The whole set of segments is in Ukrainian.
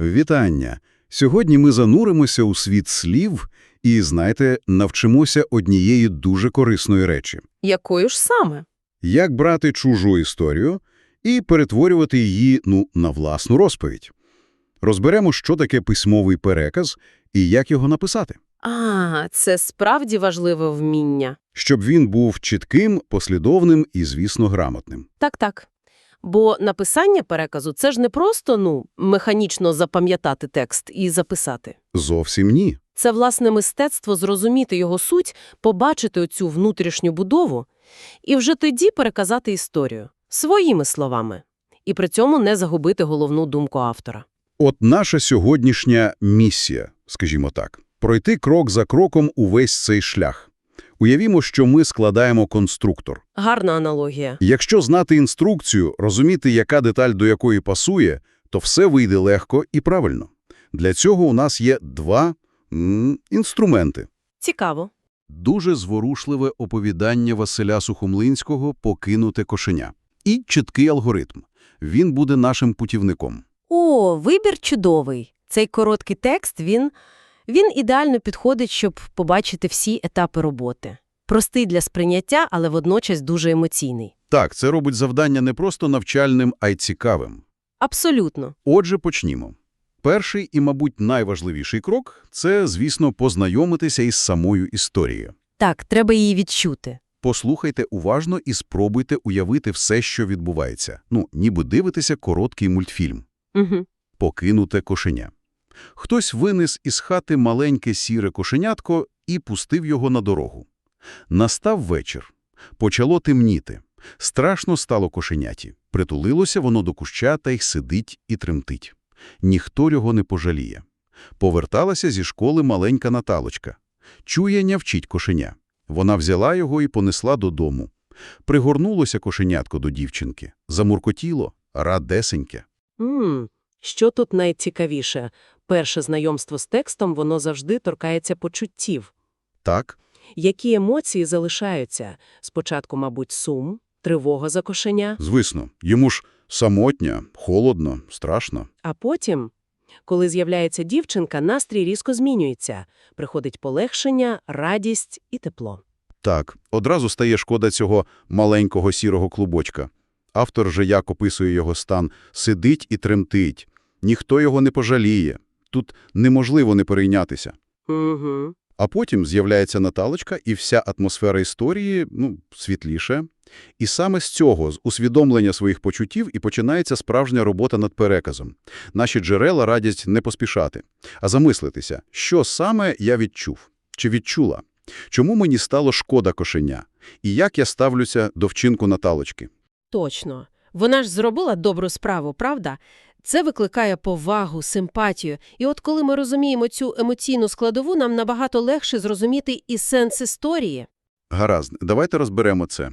Вітання! Сьогодні ми зануримося у світ слів і, знаєте, навчимося однієї дуже корисної речі. Якою ж саме? Як брати чужу історію і перетворювати її, ну, на власну розповідь. Розберемо, що таке письмовий переказ і як його написати. А, це справді важливе вміння. Щоб він був чітким, послідовним і, звісно, грамотним. Так-так. Бо написання переказу – це ж не просто, ну, механічно запам'ятати текст і записати. Зовсім ні. Це, власне, мистецтво зрозуміти його суть, побачити оцю внутрішню будову і вже тоді переказати історію. Своїми словами. І при цьому не загубити головну думку автора. От наша сьогоднішня місія, скажімо так, пройти крок за кроком увесь цей шлях. Уявімо, що ми складаємо конструктор. Гарна аналогія. Якщо знати інструкцію, розуміти, яка деталь до якої пасує, то все вийде легко і правильно. Для цього у нас є два м, інструменти. Цікаво. Дуже зворушливе оповідання Василя Сухомлинського «Покинуте кошеня». І чіткий алгоритм. Він буде нашим путівником. О, вибір чудовий. Цей короткий текст, він, він ідеально підходить, щоб побачити всі етапи роботи. Простий для сприйняття, але водночас дуже емоційний. Так, це робить завдання не просто навчальним, а й цікавим. Абсолютно. Отже, почнімо. Перший і, мабуть, найважливіший крок – це, звісно, познайомитися із самою історією. Так, треба її відчути. Послухайте уважно і спробуйте уявити все, що відбувається. Ну, ніби дивитеся короткий мультфільм. Угу. Покинуте кошеня. Хтось винес із хати маленьке сіре кошенятко і пустив його на дорогу. Настав вечір. Почало темніти. Страшно стало кошеняті. Притулилося воно до куща та й сидить і тремтить. Ніхто його не пожаліє. Поверталася зі школи маленька Наталочка. Чує, нявчить кошеня. Вона взяла його і понесла додому. Пригорнулося кошенятко до дівчинки. Замуркотіло, радесеньке. М, Що тут найцікавіше? Перше знайомство з текстом, воно завжди торкається почуттів. Так, Які емоції залишаються? Спочатку, мабуть, сум, тривога за кошеня, звісно, йому ж самотня, холодно, страшно. а потім, коли з'являється дівчинка, настрій різко змінюється. Приходить полегшення, радість і тепло. Так, одразу стає шкода цього маленького сірого клубочка. Автор же як описує його стан «сидить і тремтить». Ніхто його не пожаліє. Тут неможливо не перейнятися. Угу. А потім з'являється Наталочка, і вся атмосфера історії, ну, світліше. І саме з цього, з усвідомлення своїх почуттів, і починається справжня робота над переказом. Наші джерела радять не поспішати, а замислитися, що саме я відчув, чи відчула, чому мені стало шкода кошеня, і як я ставлюся до вчинку Наталочки. Точно. Вона ж зробила добру справу, правда? Це викликає повагу, симпатію. І от коли ми розуміємо цю емоційну складову, нам набагато легше зрозуміти і сенс історії. Гаразд, давайте розберемо це.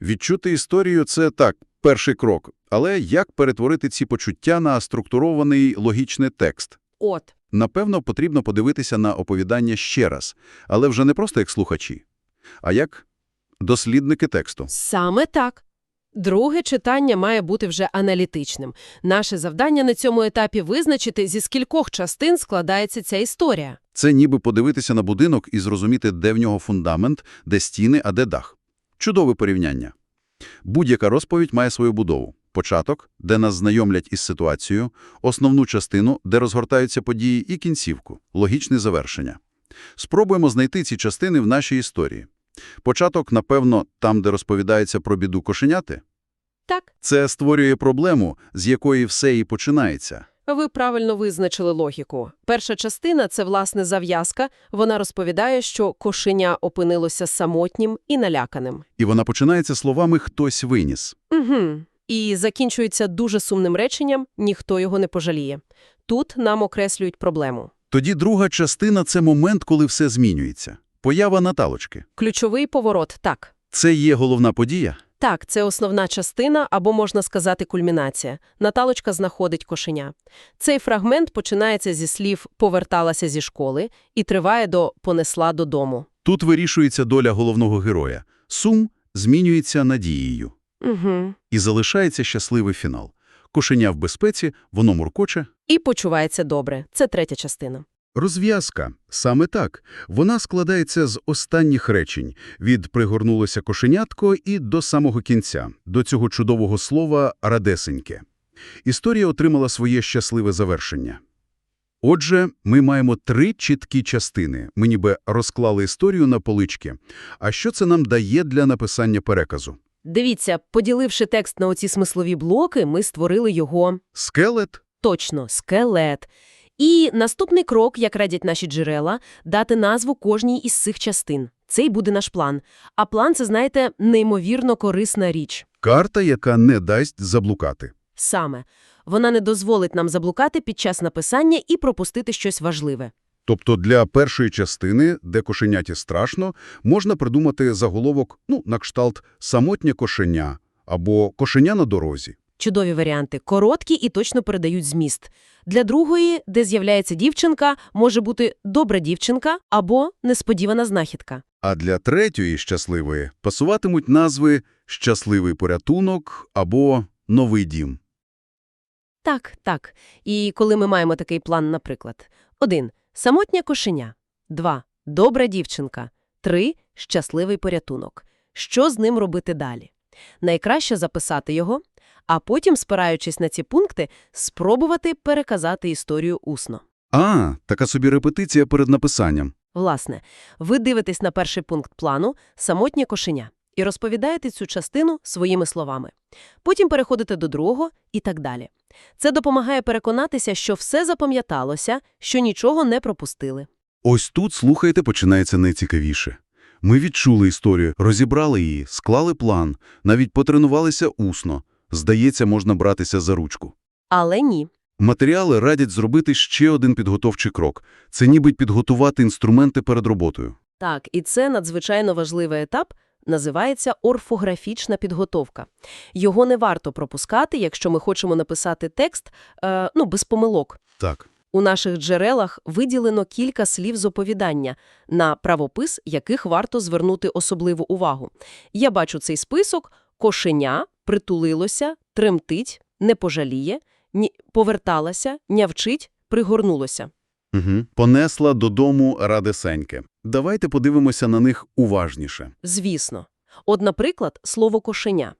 Відчути історію – це так, перший крок. Але як перетворити ці почуття на структурований логічний текст? От. Напевно, потрібно подивитися на оповідання ще раз, але вже не просто як слухачі, а як дослідники тексту. Саме так. Друге читання має бути вже аналітичним. Наше завдання на цьому етапі визначити, зі скількох частин складається ця історія. Це ніби подивитися на будинок і зрозуміти, де в нього фундамент, де стіни, а де дах. Чудове порівняння. Будь-яка розповідь має свою будову. Початок, де нас знайомлять із ситуацією, основну частину, де розгортаються події, і кінцівку, логічне завершення. Спробуємо знайти ці частини в нашій історії. Початок, напевно, там, де розповідається про біду кошеняти. Так, Це створює проблему, з якої все і починається. ви правильно визначили логіку. Перша частина – це, власне, зав'язка. Вона розповідає, що кошеня опинилося самотнім і наляканим. І вона починається словами «хтось виніс». Угу. І закінчується дуже сумним реченням «ніхто його не пожаліє». Тут нам окреслюють проблему. Тоді друга частина – це момент, коли все змінюється. Поява Наталочки. Ключовий поворот – так. Це є головна подія? Так, це основна частина, або, можна сказати, кульмінація. Наталочка знаходить кошеня. Цей фрагмент починається зі слів «поверталася зі школи» і триває до «понесла додому». Тут вирішується доля головного героя. Сум змінюється надією. Угу. І залишається щасливий фінал. Кошеня в безпеці, воно муркоче. І почувається добре. Це третя частина. Розв'язка. Саме так. Вона складається з останніх речень. Від «пригорнулося кошенятко» і до самого кінця, до цього чудового слова «радесеньке». Історія отримала своє щасливе завершення. Отже, ми маємо три чіткі частини. Ми ніби розклали історію на полички. А що це нам дає для написання переказу? Дивіться, поділивши текст на оці смислові блоки, ми створили його Скелет? точно скелет. І наступний крок, як радять наші джерела, дати назву кожній із цих частин. Це й буде наш план. А план це, знаєте, неймовірно корисна річ. Карта, яка не дасть заблукати. Саме вона не дозволить нам заблукати під час написання і пропустити щось важливе. Тобто для першої частини, де кошеняті страшно, можна придумати заголовок, ну, на кшталт «самотнє кошеня» або «кошеня на дорозі». Чудові варіанти, короткі і точно передають зміст. Для другої, де з'являється дівчинка, може бути добра дівчинка або несподівана знахідка. А для третьої щасливої пасуватимуть назви «щасливий порятунок» або «новий дім». Так, так. І коли ми маємо такий план, наприклад. 1. Самотнє кошеня. 2. Добра дівчинка. 3. Щасливий порятунок. Що з ним робити далі? Найкраще записати його, а потім, спираючись на ці пункти, спробувати переказати історію усно. А, така собі репетиція перед написанням. Власне, ви дивитесь на перший пункт плану «Самотнє кошеня» і розповідаєте цю частину своїми словами. Потім переходите до другого і так далі. Це допомагає переконатися, що все запам'яталося, що нічого не пропустили. Ось тут, слухайте, починається найцікавіше. Ми відчули історію, розібрали її, склали план, навіть потренувалися усно. Здається, можна братися за ручку. Але ні. Матеріали радять зробити ще один підготовчий крок. Це ніби підготувати інструменти перед роботою. Так, і це надзвичайно важливий етап, називається орфографічна підготовка. Його не варто пропускати, якщо ми хочемо написати текст, е, ну, без помилок. Так. У наших джерелах виділено кілька слів з оповідання, на правопис яких варто звернути особливу увагу. Я бачу цей список «кошеня», «притулилося», «тремтить», «не пожаліє», ні... «поверталася», «нявчить», «пригорнулося». Угу. Понесла додому радесеньке. Давайте подивимося на них уважніше. Звісно. От, наприклад, слово «кошеня».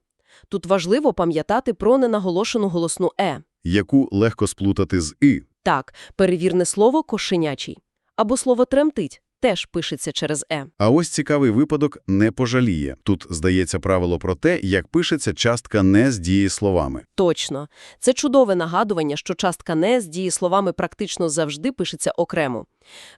Тут важливо пам'ятати про ненаголошену голосну «е». Яку легко сплутати з «і». Так, перевірне слово «кошенячий». Або слово «тремтить» теж пишеться через «е». А ось цікавий випадок «не пожаліє». Тут, здається, правило про те, як пишеться частка «не» з дієсловами. Точно. Це чудове нагадування, що частка «не» з дієсловами практично завжди пишеться окремо.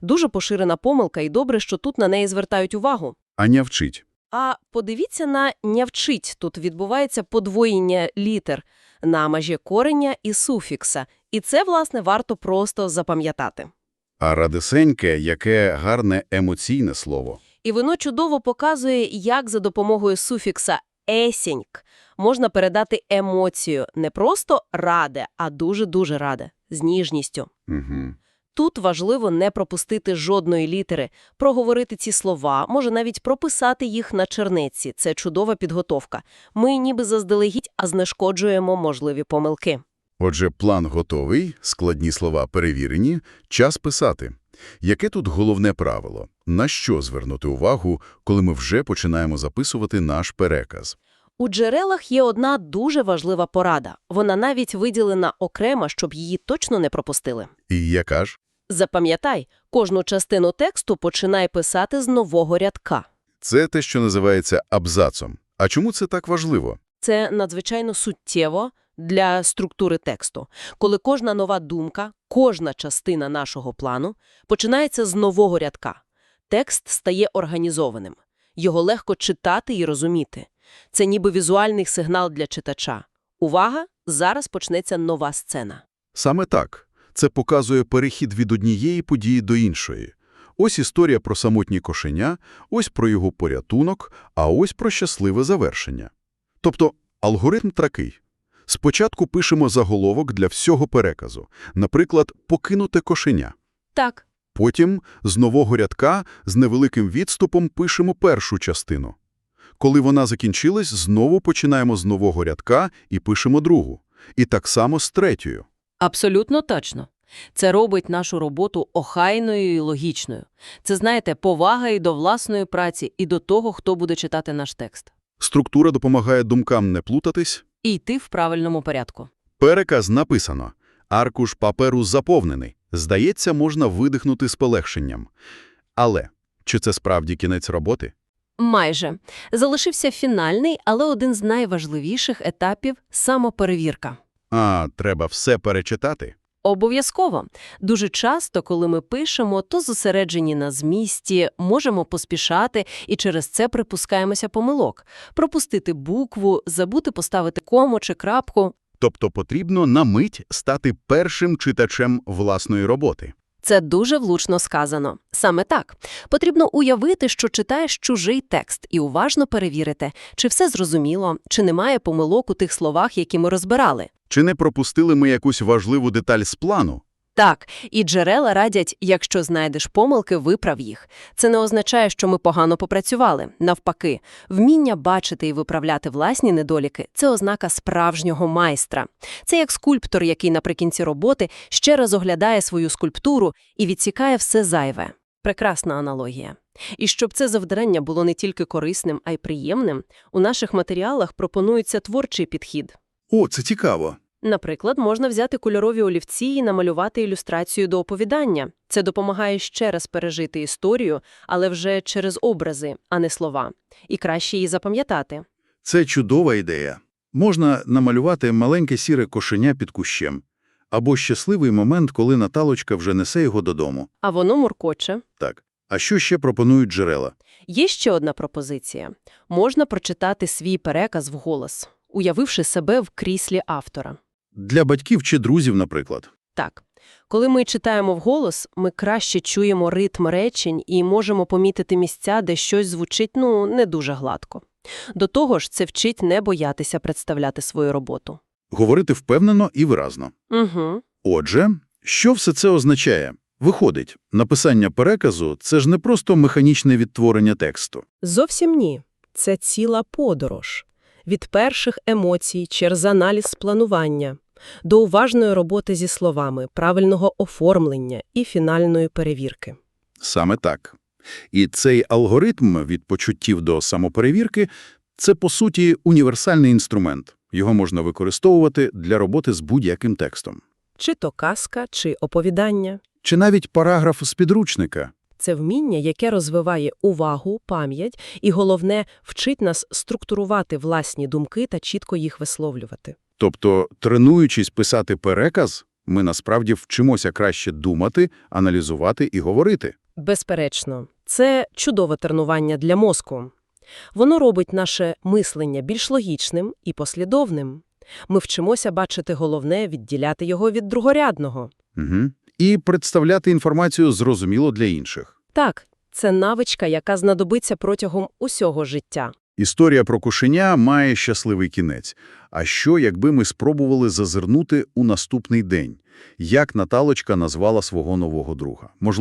Дуже поширена помилка, і добре, що тут на неї звертають увагу. Аня вчить. А подивіться на «нявчить». Тут відбувається подвоєння літер на межі кореня і суфікса. І це, власне, варто просто запам'ятати. А радесеньке, яке гарне емоційне слово. І воно чудово показує, як за допомогою суфікса «есіньк» можна передати емоцію не просто «раде», а дуже-дуже раде, з ніжністю. Угу. Тут важливо не пропустити жодної літери, проговорити ці слова, може навіть прописати їх на чернеці. Це чудова підготовка. Ми ніби заздалегідь, а знешкоджуємо можливі помилки. Отже, план готовий, складні слова перевірені, час писати. Яке тут головне правило? На що звернути увагу, коли ми вже починаємо записувати наш переказ? У джерелах є одна дуже важлива порада. Вона навіть виділена окремо, щоб її точно не пропустили. І яка ж? Запам'ятай, кожну частину тексту починай писати з нового рядка. Це те, що називається абзацом. А чому це так важливо? Це надзвичайно суттєво для структури тексту. Коли кожна нова думка, кожна частина нашого плану починається з нового рядка. Текст стає організованим. Його легко читати і розуміти. Це ніби візуальний сигнал для читача. Увага! Зараз почнеться нова сцена. Саме так. Це показує перехід від однієї події до іншої. Ось історія про самотнє кошеня, ось про його порятунок, а ось про щасливе завершення. Тобто алгоритм такий. Спочатку пишемо заголовок для всього переказу, наприклад, «покинуте кошеня». Так, Потім з нового рядка з невеликим відступом пишемо першу частину. Коли вона закінчилась, знову починаємо з нового рядка і пишемо другу. І так само з третьою. Абсолютно точно. Це робить нашу роботу охайною і логічною. Це, знаєте, повага і до власної праці, і до того, хто буде читати наш текст. Структура допомагає думкам не плутатись. І йти в правильному порядку. Переказ написано. Аркуш паперу заповнений. Здається, можна видихнути з полегшенням. Але чи це справді кінець роботи? Майже. Залишився фінальний, але один з найважливіших етапів – самоперевірка. А, треба все перечитати? Обов'язково. Дуже часто, коли ми пишемо, то зосереджені на змісті, можемо поспішати і через це припускаємося помилок. Пропустити букву, забути поставити кому чи крапку. Тобто потрібно на мить стати першим читачем власної роботи. Це дуже влучно сказано. Саме так. Потрібно уявити, що читаєш чужий текст, і уважно перевірити, чи все зрозуміло, чи немає помилок у тих словах, які ми розбирали. Чи не пропустили ми якусь важливу деталь з плану? Так, і джерела радять, якщо знайдеш помилки, виправ їх. Це не означає, що ми погано попрацювали. Навпаки, вміння бачити і виправляти власні недоліки – це ознака справжнього майстра. Це як скульптор, який наприкінці роботи ще раз оглядає свою скульптуру і відсікає все зайве. Прекрасна аналогія. І щоб це завдання було не тільки корисним, а й приємним, у наших матеріалах пропонується творчий підхід. О, це цікаво. Наприклад, можна взяти кольорові олівці і намалювати ілюстрацію до оповідання. Це допомагає ще раз пережити історію, але вже через образи, а не слова. І краще її запам'ятати. Це чудова ідея. Можна намалювати маленьке сіре кошеня під кущем. Або щасливий момент, коли Наталочка вже несе його додому. А воно муркоче. Так. А що ще пропонують джерела? Є ще одна пропозиція. Можна прочитати свій переказ вголос, уявивши себе в кріслі автора. Для батьків чи друзів, наприклад. Так, коли ми читаємо вголос, ми краще чуємо ритм речень і можемо помітити місця, де щось звучить, ну, не дуже гладко. До того ж, це вчить не боятися представляти свою роботу. Говорити впевнено і виразно. Угу. Отже, що все це означає? Виходить, написання переказу – це ж не просто механічне відтворення тексту. Зовсім ні. Це ціла подорож. Від перших емоцій через аналіз планування до уважної роботи зі словами, правильного оформлення і фінальної перевірки. Саме так. І цей алгоритм від почуттів до самоперевірки – це, по суті, універсальний інструмент. Його можна використовувати для роботи з будь-яким текстом. Чи то казка, чи оповідання. Чи навіть параграф з підручника. Це вміння, яке розвиває увагу, пам'ять і, головне, вчить нас структурувати власні думки та чітко їх висловлювати. Тобто, тренуючись писати переказ, ми насправді вчимося краще думати, аналізувати і говорити. Безперечно, це чудове тренування для мозку. Воно робить наше мислення більш логічним і послідовним. Ми вчимося бачити головне, відділяти його від другорядного. Угу. І представляти інформацію зрозуміло для інших. Так, це навичка, яка знадобиться протягом усього життя. Історія про кошеня має щасливий кінець. А що, якби ми спробували зазирнути у наступний день? Як Наталочка назвала свого нового друга? Можливо,